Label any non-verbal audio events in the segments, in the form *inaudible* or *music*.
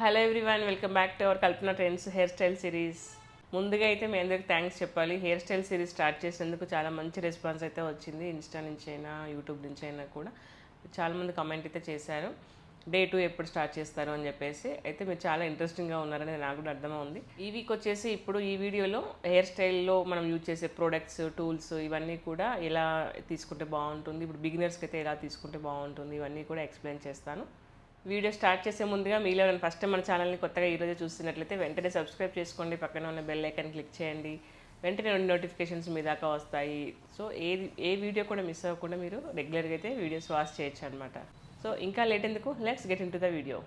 Hello everyone welcome back to our Kalpana trends hairstyle series. ముందుగా అయితే మీ అందరికి thanks చెప్పాలి. హెయిర్ స్టైల్ సిరీస్ స్టార్ట్ చేసినందుకు చాలా మంచి రెస్పాన్స్ అయితే వచ్చింది. ఇన్స్టా నుంచి అయినా యూట్యూబ్ నుంచి అయినా కూడా చాలామంది కమెంట్ అయితే చేశారు. డే టూ ఎప్పుడు స్టార్ట్ చేస్తారు అని చెప్పేసి అయితే మీరు చాలా ఇంట్రెస్టింగ్గా ఉన్నారని నాకు కూడా అర్థమవుంది. ఈ వీక్ వచ్చేసి ఇప్పుడు ఈ వీడియోలో హెయిర్ స్టైల్లో మనం యూజ్ చేసే ప్రోడక్ట్స్ టూల్స్ ఇవన్నీ కూడా ఎలా తీసుకుంటే బాగుంటుంది? ఇప్పుడు బిగినర్స్కి అయితే ఎలా తీసుకుంటే బాగుంటుంది? ఇవన్నీ కూడా ఎక్స్ప్లెయిన్ చేస్తాను. వీడియో స్టార్ట్ చేసే ముందుగా మీలో ఫస్ట్ టైం మన ఛానల్ని కొత్తగా ఈరోజు చూస్తున్నట్లయితే వెంటనే సబ్స్క్రైబ్ చేసుకోండి. పక్కన ఉన్న బెల్ ఐకాన్ క్లిక్ చేయండి. వెంటనే రెండు నోటిఫికేషన్స్ మీ దాకా వస్తాయి. సో ఏది ఏ వీడియో కూడా మిస్ అవ్వకుండా మీరు రెగ్యులర్గా అయితే వీడియోస్ వాచ్ చేయొచ్చు అనమాట సో ఇంకా లేట్ ఎందుకు? Let's get into the video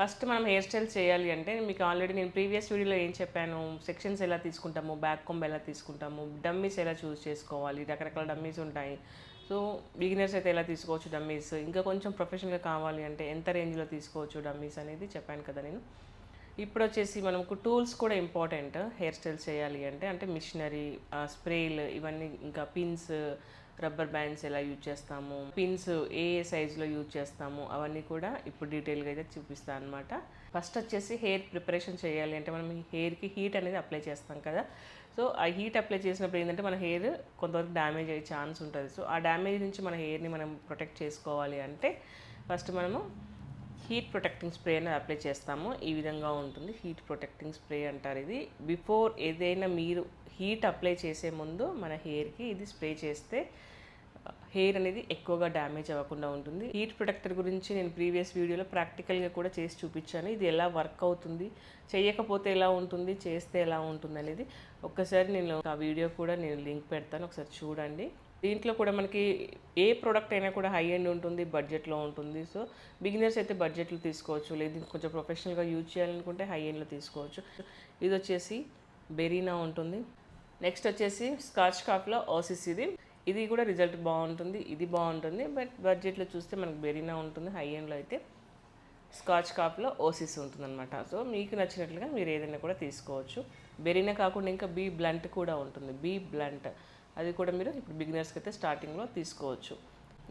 first మనం హెయిర్ స్టైల్ చేయాలి అంటే మీకు ఆల్రెడీ నేను ప్రీవియస్ వీడియోలో ఏం చెప్పాను? సెక్షన్స్ ఎలా తీసుకుంటాము? బ్యాక్ కొంబ్ ఎలా తీసుకుంటాము? డమ్మీస్ ఎలా చూస్ చేసుకోవాలి? రకరకాల డమ్మీస్ ఉంటాయి. సో బిగినర్స్ అయితే ఎలా తీసుకోవచ్చు డమ్మీస్? ఇంకా కొంచెం ప్రొఫెషనల్గా కావాలి అంటే ఎంత రేంజ్లో తీసుకోవచ్చు డమ్మీస్ అనేది చెప్పాను కదా నేను. ఇప్పుడు వచ్చేసి మనకు టూల్స్ కూడా ఇంపార్టెంట్ హెయిర్ స్టైల్ చేయాలి అంటే అంటే మిషనరీ స్ప్రేలు ఇవన్నీ ఇంకా పిన్స్ రబ్బర్ బ్యాండ్స్ ఎలా యూజ్ చేస్తాము పిన్స్ ఏ ఏ సైజులో యూజ్ చేస్తాము అవన్నీ కూడా ఇప్పుడు డీటెయిల్గా అయితే చూపిస్తాను అనమాట ఫస్ట్ వచ్చేసి హెయిర్ ప్రిపరేషన్ చేయాలి అంటే మనం హెయిర్కి హీట్ అనేది అప్లై చేస్తాం కదా. సో ఆ హీట్ అప్లై చేసినప్పుడు ఏంటంటే మన హెయిర్ కొంతవరకు డ్యామేజ్ అయ్యే ఛాన్స్ ఉంటుంది. సో ఆ డ్యామేజ్ నుంచి మన హెయిర్ని మనం ప్రొటెక్ట్ చేసుకోవాలి అంటే ఫస్ట్ మనము హీట్ ప్రొటెక్టింగ్ స్ప్రే అనేది అప్లై చేస్తాము. ఈ విధంగా ఉంటుంది. హీట్ ప్రొటెక్టింగ్ స్ప్రే అంటారు ఇది. బిఫోర్ ఏదైనా మీరు హీట్ అప్లై చేసే ముందు మన హెయిర్కి ఇది స్ప్రే చేస్తే హెయిర్ అనేది ఎక్కువగా డ్యామేజ్ అవ్వకుండా ఉంటుంది. హీట్ ప్రొటెక్టర్ గురించి నేను ప్రీవియస్ వీడియోలో ప్రాక్టికల్గా కూడా చేసి చూపించాను. ఇది ఎలా వర్క్ అవుతుంది చేయకపోతే ఎలా ఉంటుంది చేస్తే ఎలా ఉంటుంది అనేది ఒక్కసారి నేను ఆ వీడియో కూడా నేను లింక్ పెడతాను. ఒకసారి చూడండి. దీంట్లో కూడా మనకి ఏ ప్రోడక్ట్ అయినా కూడా హై ఎండ్ ఉంటుంది బడ్జెట్లో ఉంటుంది. సో బిగినర్స్ అయితే బడ్జెట్లో తీసుకోవచ్చు. లేదు కొంచెం ప్రొఫెషనల్గా యూజ్ చేయాలనుకుంటే హై ఎండ్లో తీసుకోవచ్చు. ఇది వచ్చేసి బెరీనా ఉంటుంది. నెక్స్ట్ వచ్చేసి స్కాచ్ కాప్లో ఓసిస్ ఇది ఇది కూడా రిజల్ట్ బాగుంటుంది. ఇది బాగుంటుంది. బట్ బడ్జెట్లో చూస్తే మనకు బెరీనా ఉంటుంది హై ఎండ్లో అయితే స్కాచ్ కాప్లో ఓసిస్ ఉంటుందన్నమాట. సో మీకు నచ్చినట్లుగా మీరు ఏదైనా కూడా తీసుకోవచ్చు. బెరీనా కాకుండా ఇంకా బీ బ్లంట్ కూడా ఉంటుంది. బీ బ్లంట్ అది కూడా మీరు ఇప్పుడు బిగినర్స్కి అయితే స్టార్టింగ్లో తీసుకోవచ్చు.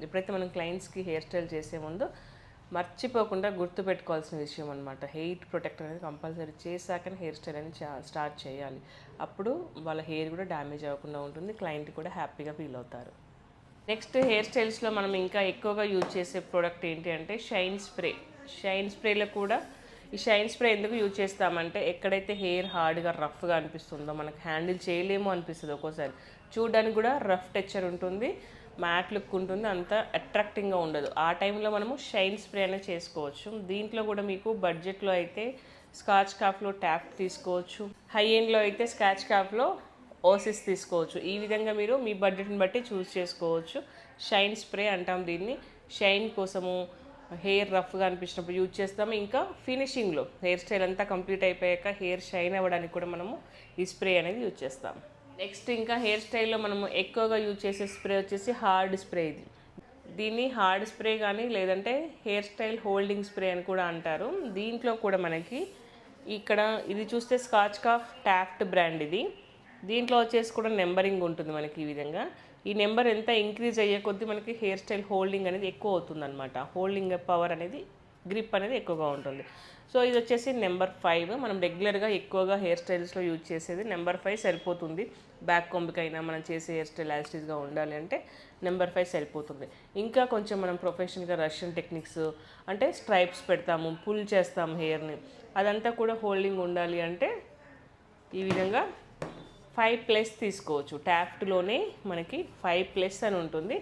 ఎప్పుడైతే మనం క్లయింట్స్కి హెయిర్ స్టైల్ చేసే ముందు మర్చిపోకుండా గుర్తుపెట్టుకోవాల్సిన విషయం అనమాట హెయిర్ ప్రొటెక్ట్ అనేది కంపల్సరీ చేశాకనే హెయిర్ స్టైల్ అనేది చా- స్టార్ట్ చేయాలి. అప్పుడు వాళ్ళ హెయిర్ కూడా డ్యామేజ్ అవ్వకుండా ఉంటుంది క్లయింట్ కూడా హ్యాపీగా ఫీల్ అవుతారు. నెక్స్ట్ హెయిర్ స్టైల్స్లో మనం ఇంకా ఎక్కువగా యూజ్ చేసే ప్రోడక్ట్ ఏంటి అంటే షైన్ స్ప్రే షైన్ స్ప్రేలో కూడా ఈ షైన్ స్ప్రే ఎందుకు యూజ్ చేస్తామంటే ఎక్కడైతే హెయిర్ హార్డ్గా రఫ్గా అనిపిస్తుందో మనకు హ్యాండిల్ చేయలేము అనిపిస్తుంది ఒక్కోసారి. చూడడానికి కూడా రఫ్ టెక్చర్ ఉంటుంది మ్యాట్ లుక్ ఉంటుంది అంత అట్రాక్టింగ్గా ఉండదు. ఆ టైంలో మనము షైన్ స్ప్రే అనేది చేసుకోవచ్చు. దీంట్లో కూడా మీకు బడ్జెట్లో అయితే స్కాచ్ కాఫ్లో ట్యాప్ తీసుకోవచ్చు. హై ఎండ్లో అయితే స్కాచ్ కాఫ్లో ఓసిస్ తీసుకోవచ్చు. ఈ విధంగా మీరు మీ బడ్జెట్ని బట్టి చూస్ చేసుకోవచ్చు. షైన్ స్ప్రే అంటాం దీన్ని. షైన్ కోసము హెయిర్ రఫ్గా అనిపించినప్పుడు యూజ్ చేస్తాము ఇంకా ఫినిషింగ్లో హెయిర్ స్టైల్ అంతా కంప్లీట్ అయిపోయాక హెయిర్ షైన్ అవ్వడానికి కూడా మనము ఈ స్ప్రే అనేది యూజ్ చేస్తాం. నెక్స్ట్ ఇంకా హెయిర్ స్టైల్లో మనము ఎక్కువగా యూజ్ చేసే స్ప్రే వచ్చేసి హార్డ్ స్ప్రే ఇది. దీన్ని హార్డ్ స్ప్రే కానీ లేదంటే హెయిర్ స్టైల్ హోల్డింగ్ స్ప్రే అని కూడా అంటారు. దీంట్లో కూడా మనకి ఇక్కడ ఇది చూస్తే స్కాచ్ కాఫ్ టాఫ్ట్ బ్రాండ్ ఇది. దీంట్లో వచ్చేసి కూడా నెంబరింగ్ ఉంటుంది మనకి ఈ విధంగా. ఈ నెంబర్ ఎంత ఇంక్రీజ్ అయ్యే కొద్దీ మనకి హెయిర్ స్టైల్ హోల్డింగ్ అనేది ఎక్కువ అవుతుంది అనమాట హోల్డింగ్ పవర్ అనేది గ్రిప్ అనేది ఎక్కువగా ఉంటుంది. సో ఇది వచ్చేసి నెంబర్ ఫైవ్. మనం రెగ్యులర్గా ఎక్కువగా హెయిర్ స్టైల్స్లో యూజ్ చేసేది నెంబర్ ఫైవ్ సరిపోతుంది. బ్యాక్ కొంబికైనా మనం చేసే హెయిర్ స్టైల్ యాస్టీస్గా ఉండాలి అంటే నెంబర్ ఫైవ్ సరిపోతుంది. ఇంకా కొంచెం మనం ప్రొఫెషనల్గా రష్యన్ టెక్నిక్స్ అంటే స్ట్రైప్స్ పెడతాము పుల్ చేస్తాము హెయిర్ని. అదంతా కూడా హోల్డింగ్ ఉండాలి అంటే ఈ విధంగా ఫైవ్ ప్లస్ తీసుకోవచ్చు. ట్యాఫ్ట్లోనే మనకి ఫైవ్ ప్లస్ అని ఉంటుంది.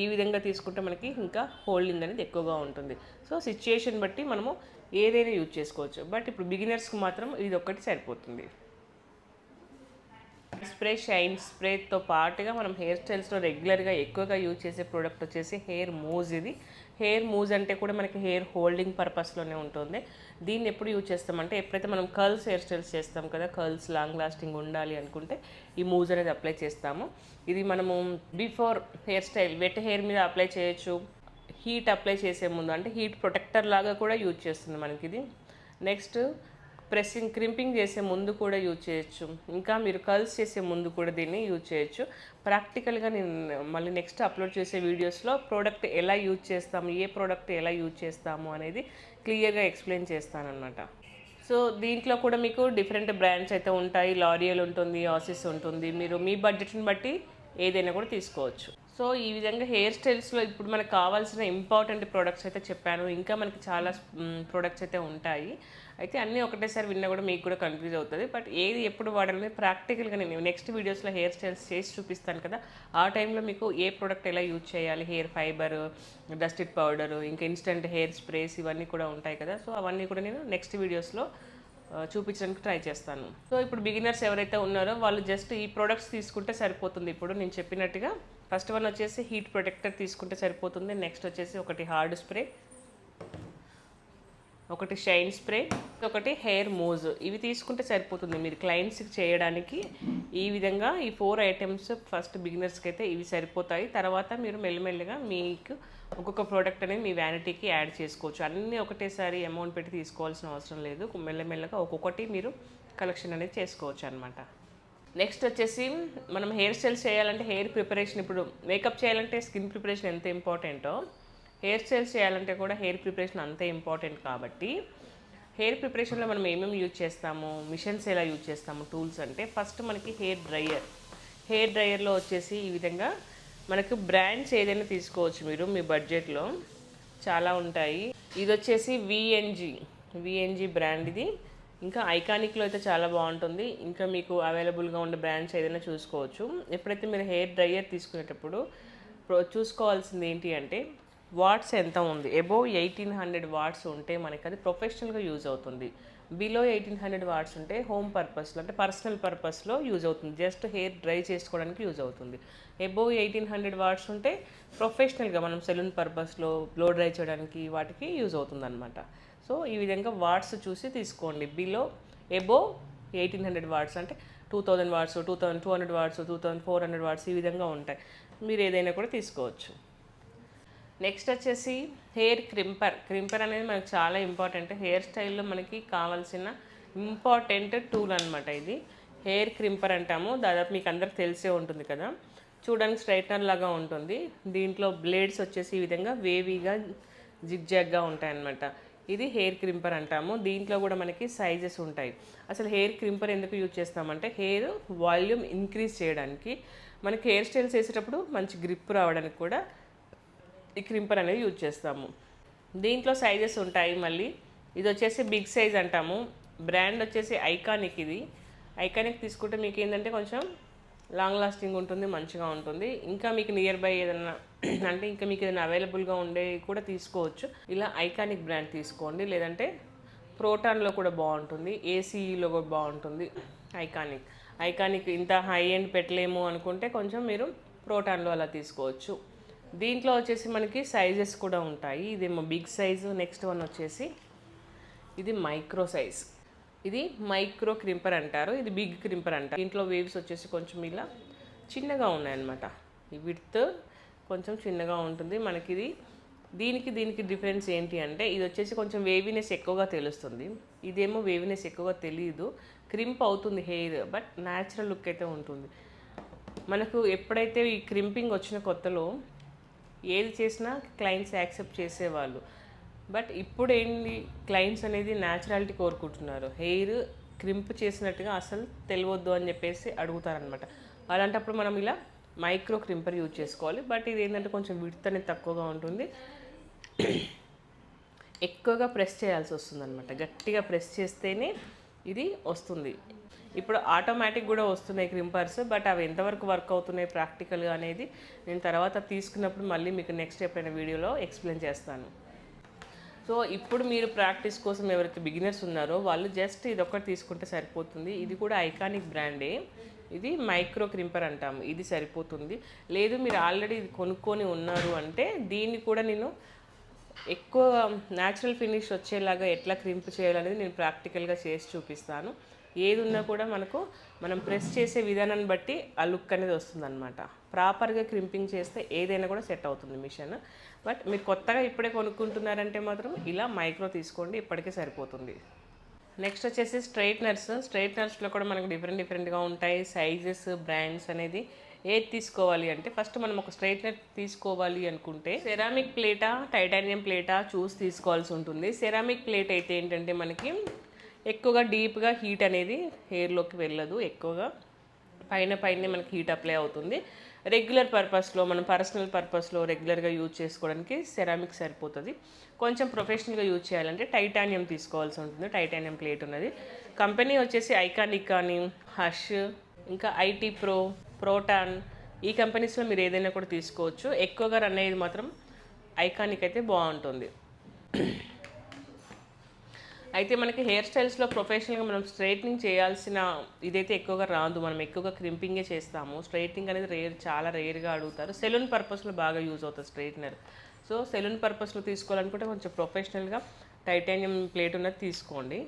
ఈ విధంగా తీసుకుంటే మనకి ఇంకా హోల్డింగ్ అనేది ఎక్కువగా ఉంటుంది. సో సిచ్యుయేషన్ బట్టి మనము ఏదైనా యూజ్ చేసుకోవచ్చు. బట్ ఇప్పుడు బిగినర్స్కి మాత్రం ఇది ఒక్కటి సరిపోతుంది. స్ప్రే షైన్ స్ప్రేతో పాటుగా మనం హెయిర్ స్టైల్స్లో రెగ్యులర్గా ఎక్కువగా యూజ్ చేసే ప్రోడక్ట్ వచ్చేసి హెయిర్ మోజ్ ఇది హెయిర్ మూజ్ అంటే కూడా మనకి హెయిర్ హోల్డింగ్ పర్పస్లోనే ఉంటుంది. దీన్ని ఎప్పుడు యూజ్ చేస్తామంటే ఎప్పుడైతే మనం కర్ల్స్ హెయిర్ స్టైల్స్ చేస్తాం కదా కర్ల్స్ లాంగ్ లాస్టింగ్ ఉండాలి అనుకుంటే ఈ మూజ్ అనేది అప్లై చేస్తాము. ఇది మనము before hair style wet hair మీద అప్లై చేయొచ్చు. హీట్ అప్లై చేసే ముందు అంటే హీట్ ప్రొటెక్టర్ లాగా కూడా యూజ్ చేస్తుంది మనకి ఇది. నెక్స్ట్ ప్రెస్సింగ్ క్రింపింగ్ చేసే ముందు కూడా యూజ్ చేయొచ్చు. ఇంకా మీరు కర్ల్స్ చేసే ముందు కూడా దీన్ని యూజ్ చేయొచ్చు. ప్రాక్టికల్గా నేను మళ్ళీ నెక్స్ట్ అప్లోడ్ చేసే వీడియోస్లో ప్రోడక్ట్ ఎలా యూజ్ చేస్తాము ఏ ప్రోడక్ట్ ఎలా యూజ్ చేస్తాము అనేది క్లియర్గా ఎక్స్ప్లెయిన్ చేస్తానన్నమాట. సో దీంట్లో కూడా మీకు డిఫరెంట్ బ్రాండ్స్ అయితే ఉంటాయి. లారియల్ ఉంటుంది ఆసిస్ ఉంటుంది. మీరు మీ బడ్జెట్ని బట్టి ఏదైనా కూడా తీసుకోవచ్చు. సో ఈ విధంగా హెయిర్ స్టైల్స్లో ఇప్పుడు మనకు కావాల్సిన ఇంపార్టెంట్ ప్రోడక్ట్స్ అయితే చెప్పాను. ఇంకా మనకి చాలా ప్రోడక్ట్స్ అయితే ఉంటాయి. అయితే అన్నీ ఒకటేసారి విన్నా కూడా మీకు కూడా కన్ఫ్యూజ్ అవుతుంది. బట్ ఏది ఎప్పుడు వాడాలని ప్రాక్టికల్గా నేను నెక్స్ట్ వీడియోస్లో హెయిర్ స్టైల్స్ చేసి చూపిస్తాను కదా. ఆ టైంలో మీకు ఏ ప్రోడక్ట్ ఎలా యూజ్ చేయాలి? హెయిర్ ఫైబర్ డస్టిడ్ పౌడర్ ఇంకా ఇన్స్టెంట్ హెయిర్ స్ప్రేస్ ఇవన్నీ కూడా ఉంటాయి కదా. సో అవన్నీ కూడా నేను నెక్స్ట్ వీడియోస్లో చూపించడానికి ట్రై చేస్తాను. సో ఇప్పుడు బిగినర్స్ ఎవరైతే ఉన్నారో వాళ్ళు జస్ట్ ఈ ప్రోడక్ట్స్ తీసుకుంటే సరిపోతుంది. ఇప్పుడు నేను చెప్పినట్టుగా ఫస్ట్ వన్ వచ్చేసి హీట్ ప్రొటెక్టర్ తీసుకుంటే సరిపోతుంది. నెక్స్ట్ వచ్చేసి ఒకటి హార్డ్ స్ప్రే ఒకటి షైన్ స్ప్రే ఒకటి హెయిర్ మోజ్. ఇవి తీసుకుంటే సరిపోతుంది. మీరు క్లయింట్స్కి చేయడానికి ఈ విధంగా ఈ ఫోర్ ఐటమ్స్ ఫస్ట్ బిగినర్స్కి అయితే ఇవి సరిపోతాయి. తర్వాత మీరు మెల్లమెల్లగా మీకు ఒక్కొక్క ప్రోడక్ట్ అనేది మీ వ్యానిటీకి యాడ్ చేసుకోవచ్చు. అన్నీ ఒకటేసారి అమౌంట్ పెట్టి తీసుకోవాల్సిన అవసరం లేదు. మెల్లమెల్లగా ఒక్కొక్కటి మీరు కలెక్షన్ అనేది చేసుకోవచ్చు అనమాట నెక్స్ట్ వచ్చేసి మనం హెయిర్ స్టైల్స్ చేయాలంటే హెయిర్ ప్రిపరేషన్ ఇప్పుడు మేకప్ చేయాలంటే స్కిన్ ప్రిపరేషన్ ఎంత ఇంపార్టెంటో హెయిర్ స్టైల్స్ చేయాలంటే కూడా హెయిర్ ప్రిపరేషన్ అంతే ఇంపార్టెంట్ కాబట్టి హెయిర్ ప్రిపరేషన్లో మనం ఏమేమి యూజ్ చేస్తాము మిషన్స్ ఎలా యూజ్ చేస్తాము టూల్స్ అంటే ఫస్ట్ మనకి హెయిర్ డ్రయర్. హెయిర్ డ్రయర్లో వచ్చేసి ఈ విధంగా మనకు బ్రాండ్స్ ఏదైనా తీసుకోవచ్చు మీరు మీ బడ్జెట్లో. చాలా ఉంటాయి. ఇది వచ్చేసి విఎన్జి విఎన్జి బ్రాండ్ ఇది. ఇంకా ఐకానిక్లో అయితే చాలా బాగుంటుంది. ఇంకా మీకు అవైలబుల్గా ఉండే బ్రాండ్స్ ఏదైనా చూసుకోవచ్చు. ఎప్పుడైతే మీరు హెయిర్ డ్రయర్ తీసుకునేటప్పుడు చూసుకోవాల్సింది ఏంటి అంటే వాట్స్ ఎంత ఉంది? అబోవ్ ఎయిటీన్ హండ్రెడ్ వాట్స్ ఉంటే మనకి అది ప్రొఫెషనల్గా యూజ్ అవుతుంది. బిలో ఎయిటీన్ హండ్రెడ్ వాట్స్ ఉంటే హోమ్ పర్పస్లో అంటే పర్సనల్ పర్పస్లో యూజ్ అవుతుంది. జస్ట్ హెయిర్ డ్రై చేసుకోవడానికి యూజ్ అవుతుంది. ఎబోవ్ ఎయిటీన్ హండ్రెడ్ వాట్స్ ఉంటే ప్రొఫెషనల్గా మనం సెలూన్ పర్పస్లో బ్లో డ్రై చేయడానికి వాటికి యూజ్ అవుతుంది అనమాట సో ఈ విధంగా వాట్స్ చూసి తీసుకోండి. Below above eighteen hundred watts అంటే two thousand watts two thousand two hundred watts two thousand four hundred watts ఈ విధంగా ఉంటాయి. మీరు ఏదైనా కూడా తీసుకోవచ్చు. నెక్స్ట్ వచ్చేసి హెయిర్ క్రింపర్ క్రింపర్ అనేది మనకు చాలా ఇంపార్టెంట్ హెయిర్ స్టైల్లో మనకి కావాల్సిన ఇంపార్టెంట్ టూల్ అనమాట ఇది. హెయిర్ క్రింపర్ అంటాము. దాదాపు మీకు అందరికి తెలిసే ఉంటుంది కదా. చూడడానికి స్ట్రైట్నర్ లాగా ఉంటుంది. దీంట్లో బ్లేడ్స్ వచ్చేసి ఈ విధంగా వేవీగా జిగ్జాగ్గా ఉంటాయన్నమాట. ఇది హెయిర్ క్రింపర్ అంటాము. దీంట్లో కూడా మనకి సైజెస్ ఉంటాయి. అసలు హెయిర్ క్రింపర్ ఎందుకు యూజ్ చేస్తామంటే హెయిర్ వాల్యూమ్ ఇంక్రీజ్ చేయడానికి. మనకి హెయిర్ స్టైల్స్ వేసేటప్పుడు మంచి గ్రిప్ రావడానికి కూడా ఈ క్రింపర్ అనేది యూజ్ చేస్తాము. దీంట్లో సైజెస్ ఉంటాయి మళ్ళీ. ఇది వచ్చేసి బిగ్ సైజ్ అంటాము. బ్రాండ్ వచ్చేసి ఐకానిక్ ఇది. ఐకానిక్ తీసుకుంటే మీకు ఏంటంటే కొంచెం లాంగ్ లాస్టింగ్ ఉంటుంది మంచిగా ఉంటుంది. ఇంకా మీకు నియర్ బై ఏదైనా *clears throat* అంటే ఇంకా మీకు ఏదైనా అవైలబుల్గా ఉండే కూడా తీసుకోవచ్చు. ఇలా ఐకానిక్ బ్రాండ్ తీసుకోండి. లేదంటే ప్రోటాన్లో కూడా బాగుంటుంది. ఏసీఈలో కూడా బాగుంటుంది ఐకానిక్. ఐకానిక్ ఇంత హై ఎండ్ పెట్టలేము అనుకుంటే కొంచెం మీరు ప్రోటాన్లో అలా తీసుకోవచ్చు. దీంట్లో వచ్చేసి మనకి సైజెస్ కూడా ఉంటాయి. ఇదేమో బిగ్ సైజు నెక్స్ట్ వన్ వచ్చేసి ఇది మైక్రో సైజ్ ఇది మైక్రో క్రింపర్ అంటారు. ఇది బిగ్ క్రింపర్ అంటారు. దీంట్లో వేవ్స్ వచ్చేసి కొంచెం ఇలా చిన్నగా ఉన్నాయన్నమాట. ఈ విడ్త్ కొంచెం చిన్నగా ఉంటుంది. మనకి ఇది దీనికి దీనికి డిఫరెన్స్ ఏంటి అంటే ఇది వచ్చేసి కొంచెం వేవినెస్ ఎక్కువగా తెలుస్తుంది. ఇదేమో వేవినెస్ ఎక్కువగా తెలియదు క్రింప్ అవుతుంది హెయిర్ బట్ న్యాచురల్ లుక్ అయితే ఉంటుంది. మనకు ఎప్పుడైతే ఈ క్రింపింగ్ వచ్చిన కొత్తలో ఏది చేసినా క్లయింట్స్ యాక్సెప్ట్ చేసేవాళ్ళు. బట్ ఇప్పుడు ఏంటి క్లయింట్స్ అనేది న్యాచురాలిటీ కోరుకుంటున్నారు. హెయిర్ క్రింప్ చేసినట్టుగా అసలు తెలియవద్దు అని చెప్పేసి అడుగుతారనమాట అలాంటప్పుడు మనం ఇలా మైక్రో క్రింపర్ యూజ్ చేసుకోవాలి. బట్ ఇది ఏంటంటే కొంచెం విడ్త్ అనేది తక్కువగా ఉంటుంది. ఎక్కువగా ప్రెస్ చేయాల్సి వస్తుంది అనమాట గట్టిగా ప్రెస్ చేస్తేనే ఇది వస్తుంది. ఇప్పుడు ఆటోమేటిక్ కూడా వస్తున్నాయి క్రింపర్స్ బట్ అవి ఎంతవరకు వర్క్ అవుతున్నాయి ప్రాక్టికల్గా అనేది నేను తర్వాత తీసుకున్నప్పుడు మళ్ళీ మీకు నెక్స్ట్ ఎప్పుడైనా వీడియోలో ఎక్స్ప్లెయిన్ చేస్తాను. సో ఇప్పుడు మీరు ప్రాక్టీస్ కోసం ఎవరైతే బిగినర్స్ ఉన్నారో వాళ్ళు జస్ట్ ఇది ఒక్కటి తీసుకుంటే సరిపోతుంది. ఇది కూడా ఐకానిక్ బ్రాండే ఇది మైక్రో క్రింపర్ అంటాము. ఇది సరిపోతుంది. లేదు మీరు ఆల్రెడీ ఇది కొనుక్కొని ఉన్నారు అంటే దీన్ని కూడా నేను ఎక్కువ న్యాచురల్ ఫినిష్ వచ్చేలాగా ఎట్లా క్రింప్ చేయాలనేది నేను ప్రాక్టికల్గా చేసి చూపిస్తాను. ఏది ఉన్నా కూడా మనకు మనం ప్రెస్ చేసే విధానాన్ని బట్టి ఆ లుక్ అనేది వస్తుందన్నమాట. ప్రాపర్గా క్రింపింగ్ చేస్తే ఏదైనా కూడా సెట్ అవుతుంది మిషన్ బట్ మీరు కొత్తగా ఇప్పుడే కొనుక్కుంటున్నారంటే మాత్రం ఇలా మైక్రో తీసుకోండి ఇప్పటికే సరిపోతుంది. నెక్స్ట్ వచ్చేసి స్ట్రైట్నర్స్ స్ట్రైట్నర్స్లో కూడా మనకు డిఫరెంట్ డిఫరెంట్గా ఉంటాయి. సైజెస్ బ్రాండ్స్ అనేది ఏది తీసుకోవాలి అంటే ఫస్ట్ మనం ఒక స్ట్రైట్నర్ తీసుకోవాలి అనుకుంటే సెరామిక్ ప్లేటా టైటానియం ప్లేటా చూసి తీసుకోవాల్సి ఉంటుంది. సెరామిక్ ప్లేట్ అయితే ఏంటంటే మనకి ఎక్కువగా డీప్గా హీట్ అనేది హెయిర్లోకి వెళ్ళదు ఎక్కువగా. పైన పైన మనకి హీట్ అప్లై అవుతుంది. రెగ్యులర్ పర్పస్లో మనం పర్సనల్ పర్పస్లో రెగ్యులర్గా యూజ్ చేసుకోవడానికి సెరామిక్ సరిపోతుంది. కొంచెం ప్రొఫెషనల్గా యూజ్ చేయాలంటే టైటానియం తీసుకోవాల్సి ఉంటుంది. టైటానియం ప్లేట్ ఉన్నది. కంపెనీ వచ్చేసి ఐకానిక్ కానీ హష్ ఇంకా ఐటీ ప్రో ప్రోటాన్ ఈ కంపెనీస్లో మీరు ఏదైనా కూడా తీసుకోవచ్చు. ఎక్కువగా రన్ అయ్యేది మాత్రం ఐకానిక్ అయితే బాగుంటుంది. అయితే మనకి హెయిర్ స్టైల్స్లో ప్రొఫెషనల్గా మనం స్ట్రైట్నింగ్ చేయాల్సిన ఇదైతే ఎక్కువగా రాదు. మనం ఎక్కువగా క్రింపింగే చేస్తాము. స్ట్రైట్నింగ్ అనేది రేర్ చాలా రేర్గా అడుగుతారు. సెలూన్ పర్పస్లో బాగా యూజ్ అవుతుంది స్ట్రైట్నర్ సో సెలూన్ పర్పస్లో తీసుకోవాలనుకుంటే కొంచెం ప్రొఫెషనల్గా టైటానియం ప్లేట్ ఉన్నది తీసుకోండి.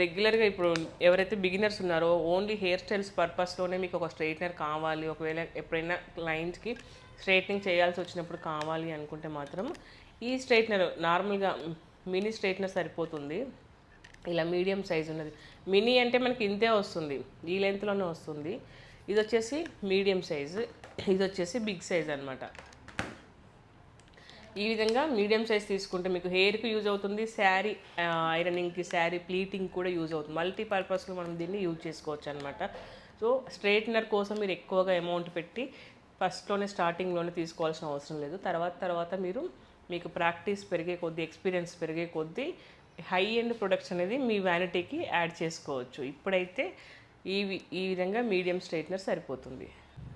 రెగ్యులర్గా ఇప్పుడు ఎవరైతే బిగినర్స్ ఉన్నారో ఓన్లీ హెయిర్ స్టైల్స్ పర్పస్లోనే మీకు ఒక స్ట్రైట్నర్ కావాలి. ఒకవేళ ఎప్పుడైనా క్లయింట్స్కి స్ట్రైట్నింగ్ చేయాల్సి వచ్చినప్పుడు కావాలి అనుకుంటే మాత్రం ఈ స్ట్రైట్నర్ నార్మల్గా మినీ స్ట్రైట్నర్ సరిపోతుంది. ఇలా మీడియం సైజ్ ఉన్నది. మినీ అంటే మనకి ఇంతే వస్తుంది. ఈ లెంత్లోనే వస్తుంది. ఇది వచ్చేసి మీడియం సైజ్. ఇది వచ్చేసి బిగ్ సైజ్ అనమాట ఈ విధంగా మీడియం సైజ్ తీసుకుంటే మీకు హెయిర్కి యూజ్ అవుతుంది. శారీ ఐరనింగ్కి శారీ ప్లీటింగ్ కూడా యూజ్ అవుతుంది. మల్టీ పర్పస్లో మనం దీన్ని యూజ్ చేసుకోవచ్చు అనమాట సో స్ట్రైట్నర్ కోసం మీరు ఎక్కువగా అమౌంట్ పెట్టి ఫస్ట్లోనే స్టార్టింగ్లోనే తీసుకోవాల్సిన అవసరం లేదు. తర్వాత తర్వాత మీరు మీకు ప్రాక్టీస్ పెరిగే కొద్దీ ఎక్స్పీరియన్స్ పెరిగే కొద్దీ హై ఎండ్ ప్రొడక్ట్స్ అనేది మీ వ్యానిటీకి యాడ్ చేసుకోవచ్చు. ఇప్పుడైతే ఈ ఈ విధంగా మీడియం స్ట్రైట్నర్ సరిపోతుంది.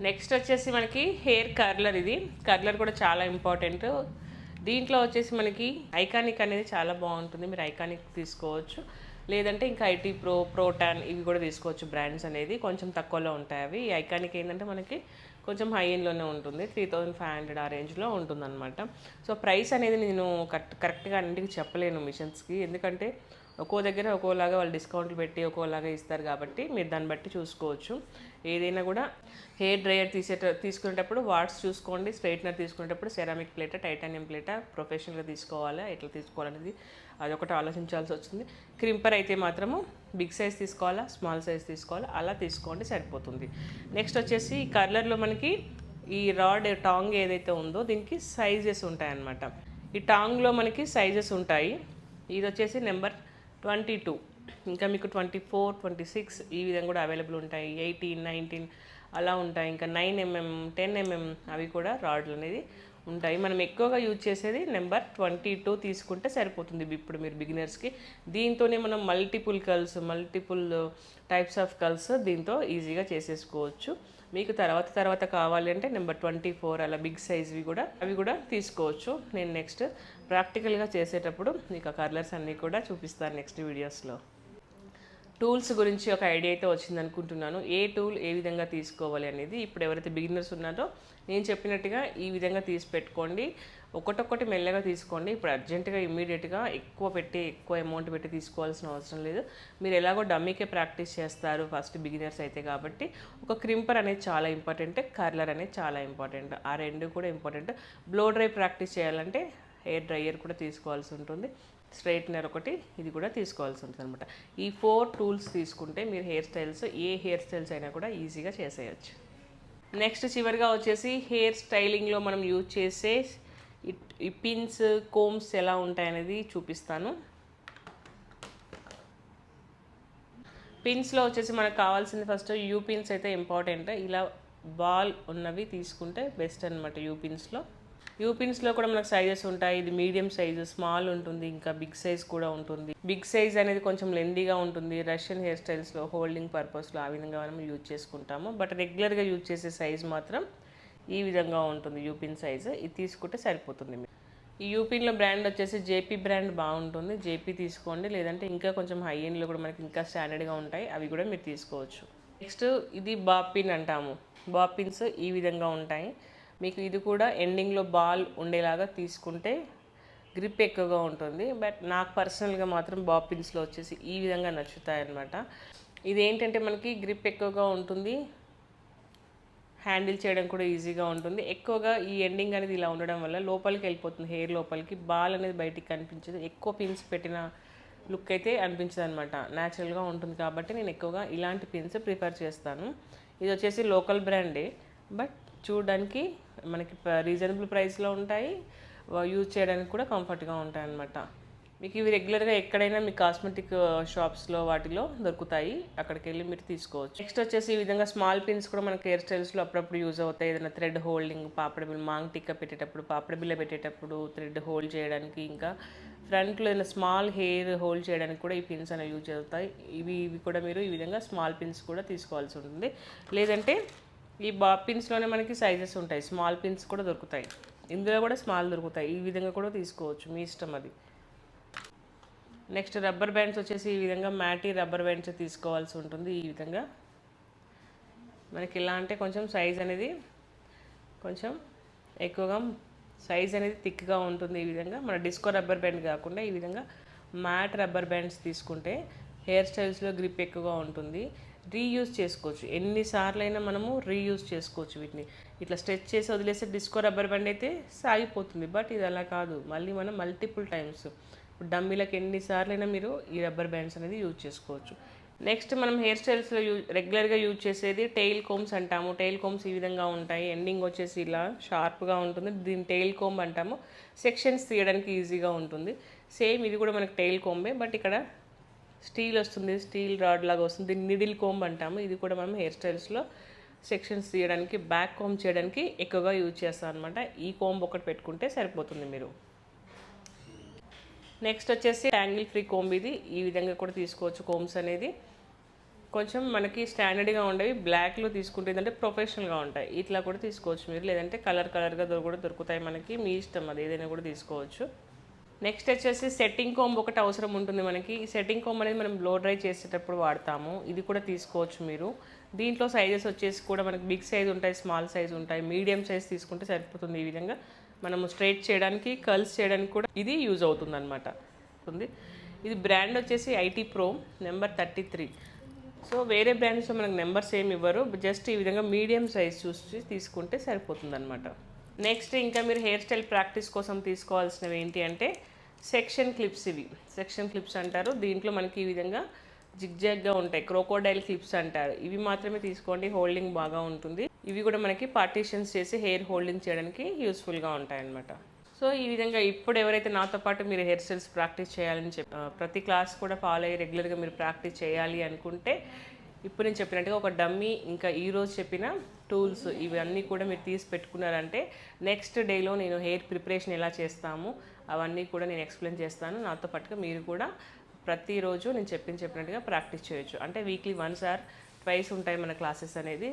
నెక్స్ట్ వచ్చేసి మనకి హెయిర్ కర్లర్ ఇది. కర్లర్ కూడా చాలా ఇంపార్టెంట్. దీంట్లో వచ్చేసి మనకి ఐకానిక్ అనేది చాలా బాగుంటుంది. మీరు ఐకానిక్ తీసుకోవచ్చు. లేదంటే ఇంకా ఐటీ ప్రో ప్రోటాన్ ఇవి కూడా తీసుకోవచ్చు బ్రాండ్స్ అనేది. కొంచెం తక్కువలో ఉంటాయి అవి. ఈ ఐకానిక్ ఏంటంటే మనకి కొంచెం హై ఎండ్లోనే ఉంటుంది. త్రీ థౌజండ్ ఫైవ్ హండ్రెడ్ ఆ రేంజ్లో ఉంటుంది అనమాట సో ప్రైస్ అనేది నేను కరెక్ట్ కరెక్ట్గా అన్నింటికి చెప్పలేను మిషన్స్కి ఎందుకంటే ఒక్కో దగ్గర ఒక్కోలాగా వాళ్ళు డిస్కౌంట్లు పెట్టి ఒక్కోలాగా ఇస్తారు కాబట్టి మీరు దాన్ని బట్టి చూసుకోవచ్చు. ఏదైనా కూడా హెయిర్ డ్రైయర్ తీసే తీసుకునేటప్పుడు వాట్స్ చూసుకోండి. స్ట్రైట్నర్ తీసుకునేటప్పుడు సెరామిక్ ప్లేటా టైటానియం ప్లేట ప్రొఫెషనల్గా తీసుకోవాలా? ఎట్లా తీసుకోవాలనేది అదొకటి ఆలోచించాల్సి వచ్చింది. క్రింపర్ అయితే మాత్రము బిగ్ సైజ్ తీసుకోవాలా స్మాల్ సైజ్ తీసుకోవాలా అలా తీసుకోండి సరిపోతుంది. నెక్స్ట్ వచ్చేసి ఈ కర్లర్లో మనకి ఈ రాడ్ టాంగ్ ఏదైతే ఉందో దీనికి సైజెస్ ఉంటాయన్నమాట. ఈ టాంగ్లో మనకి సైజెస్ ఉంటాయి. ఇది వచ్చేసి నెంబర్ ట్వంటీ టూ. ఇంకా మీకు ట్వంటీ ఫోర్ ట్వంటీ సిక్స్ ఈ విధంగా కూడా అవైలబుల్ ఉంటాయి. ఎయిటీన్ నైన్టీన్ అలా ఉంటాయి. ఇంకా నైన్ ఎంఎం టెన్ ఎంఎం అవి కూడా రాడ్లు అనేది ఉంటాయి. మనం ఎక్కువగా యూజ్ చేసేది నెంబర్ ట్వంటీ టూ తీసుకుంటే సరిపోతుంది ఇప్పుడు మీరు బిగినర్స్కి. దీంతోనే మనం multiple curls multiple types of curls దీంతో ఈజీగా చేసేసుకోవచ్చు. మీకు తర్వాత తర్వాత కావాలి అంటే నెంబర్ ట్వంటీ ఫోర్ అలా బిగ్ సైజ్వి కూడా అవి కూడా తీసుకోవచ్చు. నేను నెక్స్ట్ ప్రాక్టికల్గా చేసేటప్పుడు మీకు ఆ కలర్స్ అన్నీ కూడా చూపిస్తాను నెక్స్ట్ వీడియోస్లో. టూల్స్ గురించి ఒక ఐడియా అయితే వచ్చింది అనుకుంటున్నాను ఏ టూల్ ఏ విధంగా తీసుకోవాలి అనేది ఇప్పుడు ఎవరైతే బిగినర్స్ ఉన్నారో నేను చెప్పినట్టుగా ఈ విధంగా తీసి పెట్టుకోండి. ఒకటొక్కటి మెల్లగా తీసుకోండి. ఇప్పుడు అర్జెంటుగా ఇమ్మీడియట్గా ఎక్కువ పెట్టి ఎక్కువ అమౌంట్ పెట్టి తీసుకోవాల్సిన అవసరం లేదు. మీరు ఎలాగో డమ్మీకే ప్రాక్టీస్ చేస్తారు ఫస్ట్ బిగినర్స్ అయితే కాబట్టి. ఒక క్రింపర్ అనేది చాలా ఇంపార్టెంట్ కర్లర్ అనేది చాలా ఇంపార్టెంట్. ఆ రెండు కూడా ఇంపార్టెంట్. బ్లో డ్రై ప్రాక్టీస్ చేయాలంటే హెయిర్ డ్రైయర్ కూడా తీసుకోవాల్సి ఉంటుంది. స్ట్రైట్నర్ ఒకటి ఇది కూడా తీసుకోవాల్సి ఉంటుంది అనమాట ఈ ఫోర్ టూల్స్ తీసుకుంటే మీరు హెయిర్ స్టైల్స్ ఏ హెయిర్ స్టైల్స్ అయినా కూడా ఈజీగా చేసేయచ్చు. నెక్స్ట్ చివరిగా వచ్చేసి హెయిర్ స్టైలింగ్లో మనం యూజ్ చేసే ఈ- ఈ పిన్స్ కోమ్స్ ఎలా ఉంటాయనేది చూపిస్తాను. పిన్స్లో వచ్చేసి మనకు కావాల్సింది ఫస్ట్ యూ పిన్స్ అయితే ఇంపార్టెంట్. ఇలా బాల్ ఉన్నవి తీసుకుంటే బెస్ట్ అనమాట యూ పిన్స్లో. యూపిన్స్లో కూడా మనకు సైజెస్ ఉంటాయి. ఇది మీడియం సైజు స్మాల్ ఉంటుంది ఇంకా బిగ్ సైజ్ కూడా ఉంటుంది. బిగ్ సైజ్ అనేది కొంచెం లెందీగా ఉంటుంది. రష్యన్ హెయిర్ స్టైల్స్లో హోల్డింగ్ పర్పస్లో ఆ విధంగా మనం యూజ్ చేసుకుంటాము. బట్ రెగ్యులర్గా యూజ్ చేసే సైజ్ మాత్రం ఈ విధంగా ఉంటుంది. యూపిన్ సైజ్ ఇది తీసుకుంటే సరిపోతుంది మీకు. ఈ యూపీన్లో బ్రాండ్ వచ్చేసి జేపీ బ్రాండ్ బాగుంటుంది. జేపీ తీసుకోండి. లేదంటే ఇంకా కొంచెం హై ఎండ్లో కూడా మనకి ఇంకా స్టాండర్డ్గా ఉంటాయి. అవి కూడా మీరు తీసుకోవచ్చు. నెక్స్ట్ ఇది బాపిన్ అంటాము. బాపిన్స్ ఈ విధంగా ఉంటాయి. మీకు ఇది కూడా ఎండింగ్లో బాల్ ఉండేలాగా తీసుకుంటే గ్రిప్ ఎక్కువగా ఉంటుంది. బట్ నాకు పర్సనల్గా మాత్రం బాపిన్స్లో వచ్చేసి ఈ విధంగా నచ్చుతాయి అన్నమాట ఇది ఏంటంటే మనకి గ్రిప్ ఎక్కువగా ఉంటుంది. హ్యాండిల్ చేయడం కూడా ఈజీగా ఉంటుంది. ఎక్కువగా ఈ ఎండింగ్ అనేది ఇలా ఉండడం వల్ల లోపలికి వెళ్ళిపోతుంది. హెయిర్ లోపలికి బాల్ అనేది బయటికి కనిపించదు. ఎక్కువ పిన్స్ పెట్టిన లుక్ అయితే అనిపించదు అనమాట న్యాచురల్గా ఉంటుంది కాబట్టి నేను ఎక్కువగా ఇలాంటి పిన్స్ ప్రిఫర్ చేస్తాను. ఇది వచ్చేసి లోకల్ బ్రాండే బట్ చూడడానికి మనకి రీజనబుల్ ప్రైస్లో ఉంటాయి. యూజ్ చేయడానికి కూడా కంఫర్ట్గా ఉంటాయి అన్నమాట మీకు ఇవి రెగ్యులర్గా ఎక్కడైనా మీ కాస్మెటిక్ షాప్స్లో వాటిలో దొరుకుతాయి. అక్కడికి వెళ్ళి మీరు తీసుకోవచ్చు. నెక్స్ట్ వచ్చేసి ఈ విధంగా స్మాల్ పిన్స్ కూడా మనకి హెయిర్ స్టైల్స్లో అప్పుడప్పుడు యూజ్ అవుతాయి. ఏదైనా థ్రెడ్ హోల్డింగ్ పాపడ బిల్ మాంగ్ టిక్క పెట్టేటప్పుడు పాపడ బిల్ల పెట్టేటప్పుడు థ్రెడ్ హోల్డ్ చేయడానికి ఇంకా ఫ్రంట్లో ఏదైనా స్మాల్ హెయిర్ హోల్డ్ చేయడానికి కూడా ఈ పిన్స్ అనేవి యూజ్ అవుతాయి. ఇవి ఇవి కూడా మీరు ఈ విధంగా స్మాల్ పిన్స్ కూడా తీసుకోవాల్సి ఉంటుంది. లేదంటే ఈ బా పిన్స్లోనే మనకి సైజెస్ ఉంటాయి. స్మాల్ పిన్స్ కూడా దొరుకుతాయి. ఇందులో కూడా స్మాల్ దొరుకుతాయి. ఈ విధంగా కూడా తీసుకోవచ్చు. మీ ఇష్టం అది. నెక్స్ట్ రబ్బర్ బ్యాండ్స్ వచ్చేసి ఈ విధంగా మ్యాటీ రబ్బర్ బ్యాండ్స్ తీసుకోవాల్సి ఉంటుంది. ఈ విధంగా మనకి ఇలా అంటే కొంచెం సైజ్ అనేది కొంచెం ఎక్కువగా సైజ్ అనేది థిక్గా ఉంటుంది ఈ విధంగా. మన డిస్కో రబ్బర్ బ్యాండ్ కాకుండా ఈ విధంగా మ్యాట్ రబ్బర్ బ్యాండ్స్ తీసుకుంటే హెయిర్ స్టైల్స్లో గ్రిప్ ఎక్కువగా ఉంటుంది. రీయూజ్ చేసుకోవచ్చు. ఎన్నిసార్లు అయినా మనము రీయూజ్ చేసుకోవచ్చు వీటిని. ఇట్లా స్ట్రెచ్ చేసి వదిలేస్తే డిస్కో రబ్బర్ బ్యాండ్ అయితే సాగిపోతుంది. బట్ ఇది అలా కాదు. మళ్ళీ మనం మల్టిపుల్ టైమ్స్ ఇప్పుడు డమ్మీలకు ఎన్నిసార్లైనా మీరు ఈ రబ్బర్ బ్యాండ్స్ అనేది యూజ్ చేసుకోవచ్చు. నెక్స్ట్ మనం హెయిర్ స్టైల్స్లో యూ రెగ్యులర్గా యూజ్ చేసేది టెయిల్ కోమ్స్ అంటాము. టెయిల్ కోమ్స్ ఈ విధంగా ఉంటాయి. ఎండింగ్ వచ్చేసి ఇలా షార్ప్గా ఉంటుంది. దీని టెయిల్ కోమ్ అంటాము. సెక్షన్స్ తీయడానికి ఈజీగా ఉంటుంది. సేమ్ ఇది కూడా మనకి టెయిల్ కోంబే బట్ ఇక్కడ స్టీల్ వస్తుంది స్టీల్ రాడ్ లాగా వస్తుంది. దీన్ని నిడిల్ కోంబ్ అంటాము. ఇది కూడా మనం హెయిర్ స్టైల్స్లో సెక్షన్స్ తీయడానికి బ్యాక్ కోంబ్ చేయడానికి ఎక్కువగా యూజ్ చేస్తాం అనమాట ఈ కోంబ్ ఒకటి పెట్టుకుంటే సరిపోతుంది మీరు. నెక్స్ట్ వచ్చేసి ట్యాంగిల్ ఫ్రీ కోంబ్ ఇది. ఈ విధంగా కూడా తీసుకోవచ్చు కోమ్స్ అనేది. కొంచెం మనకి స్టాండర్డ్గా ఉండేవి బ్లాక్లో తీసుకుంటే ఏంటంటే ప్రొఫెషనల్గా ఉంటాయి. ఇట్లా కూడా తీసుకోవచ్చు మీరు. లేదంటే కలర్ కలర్గా కూడా దొరుకుతాయి మనకి. మీ ఇష్టం అది. ఏదైనా కూడా తీసుకోవచ్చు. నెక్స్ట్ వచ్చేసి సెట్టింగ్ కోంబ్ ఒకటి అవసరం ఉంటుంది మనకి. ఈ సెట్టింగ్ కోంబ్ అనేది మనం బ్లో డ్రై చేసేటప్పుడు వాడతాము. ఇది కూడా తీసుకోవచ్చు మీరు. దీంట్లో సైజెస్ వచ్చేసి కూడా మనకి బిగ్ సైజ్ ఉంటాయి స్మాల్ సైజ్ ఉంటాయి మీడియం సైజ్ తీసుకుంటే సరిపోతుంది ఈ విధంగా. మనము స్ట్రైట్ చేయడానికి కర్ల్స్ చేయడానికి కూడా ఇది యూజ్ అవుతుంది అనమాట ఉంది. ఇది బ్రాండ్ వచ్చేసి IT pro number thirty three so వేరే బ్రాండ్స్లో మనకు నెంబర్స్ ఏమి ఇవ్వరు. జస్ట్ ఈ విధంగా మీడియం సైజ్ చూసి తీసుకుంటే సరిపోతుంది అనమాట నెక్స్ట్ ఇంకా మీరు హెయిర్ స్టైల్ ప్రాక్టీస్ కోసం తీసుకోవాల్సినవి ఏంటి అంటే సెక్షన్ క్లిప్స్ ఇవి. సెక్షన్ క్లిప్స్ అంటారు. దీంట్లో మనకి ఈ విధంగా జిగ్జాగ్గా ఉంటాయి. క్రోకోడైల్ క్లిప్స్ అంటారు. ఇవి మాత్రమే తీసుకోండి. హోల్డింగ్ బాగా ఉంటుంది. ఇవి కూడా మనకి పార్టీషన్స్ చేసి హెయిర్ హోల్డింగ్ చేయడానికి యూస్ఫుల్గా ఉంటాయి అన్నమాట సో ఈ విధంగా ఇప్పుడు ఎవరైతే నాతో పాటు మీరు హెయిర్ స్టైల్స్ ప్రాక్టీస్ చేయాలని చెప్పి ప్రతి క్లాస్ కూడా ఫాలో అయ్యి రెగ్యులర్గా మీరు ప్రాక్టీస్ చేయాలి అనుకుంటే ఇప్పుడు నేను చెప్పినట్టుగా ఒక డమ్మీ ఇంకా ఈ రోజు చెప్పిన టూల్స్ ఇవన్నీ కూడా మీరు తీసి పెట్టుకున్నారంటే నెక్స్ట్ డేలో నేను హెయిర్ ప్రిపరేషన్ ఎలా చేస్తాము అవన్నీ కూడా నేను ఎక్స్ప్లెయిన్ చేస్తాను. నాతో పాటుగా మీరు కూడా ప్రతిరోజు నేను చెప్పిన చెప్పినట్టుగా ప్రాక్టీస్ చేయొచ్చు. అంటే వీక్లీ వన్స్ ఆర్ ట్వైస్ ఉంటాయి మన క్లాసెస్ అనేది.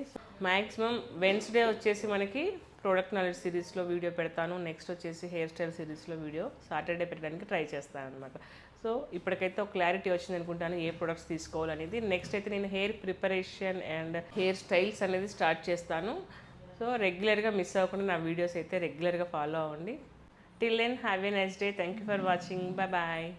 మ్యాక్సిమం వెన్స్డే వచ్చేసి మనకి ప్రోడక్ట్ నాలెడ్జ్ సిరీస్లో వీడియో పెడతాను. నెక్స్ట్ వచ్చేసి హెయిర్ స్టైల్ సిరీస్లో వీడియో సాటర్డే పెట్టడానికి ట్రై చేస్తాను అనమాట సో ఇప్పటికైతే ఒక క్లారిటీ వచ్చింది అనుకుంటాను ఏ ప్రొడక్ట్స్ తీసుకోవాలనేది. నెక్స్ట్ అయితే నేను hair preparation and hair styles అనేది స్టార్ట్ చేస్తాను. సో రెగ్యులర్గా మిస్ అవ్వకుండా నా వీడియోస్ అయితే రెగ్యులర్గా ఫాలో అవ్వండి. Till then, have a nice day. Thank you for watching. Bye bye.